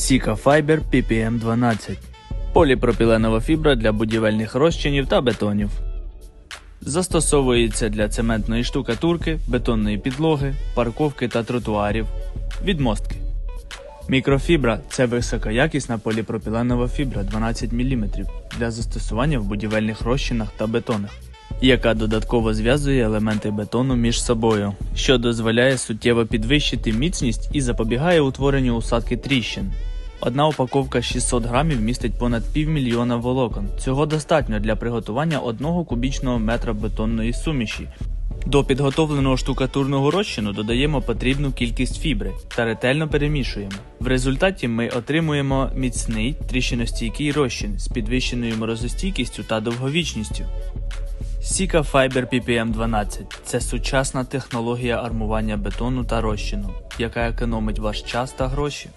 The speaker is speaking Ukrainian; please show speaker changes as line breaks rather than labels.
Sika Fiber PPM 12 Поліпропіленова фібра для будівельних розчинів та бетонів. Застосовується для цементної штукатурки, бетонної підлоги, парковки та тротуарів, відмостки. Мікрофібра це високоякісна поліпропіленова фібра 12 мм для застосування в будівельних розчинах та бетонах, яка додатково зв'язує елементи бетону між собою, що дозволяє суттєво підвищити міцність і запобігає утворенню усадки тріщин. Одна упаковка 600 грамів містить понад півмільйона волокон. Цього достатньо для приготування одного кубічного метра бетонної суміші. До підготовленого штукатурного розчину додаємо потрібну кількість фібри та ретельно перемішуємо. В результаті ми отримуємо міцний тріщиностійкий розчин з підвищеною морозостійкістю та довговічністю. Sika Fiber PPM 12 це сучасна технологія армування бетону та розчину, яка економить ваш час та гроші.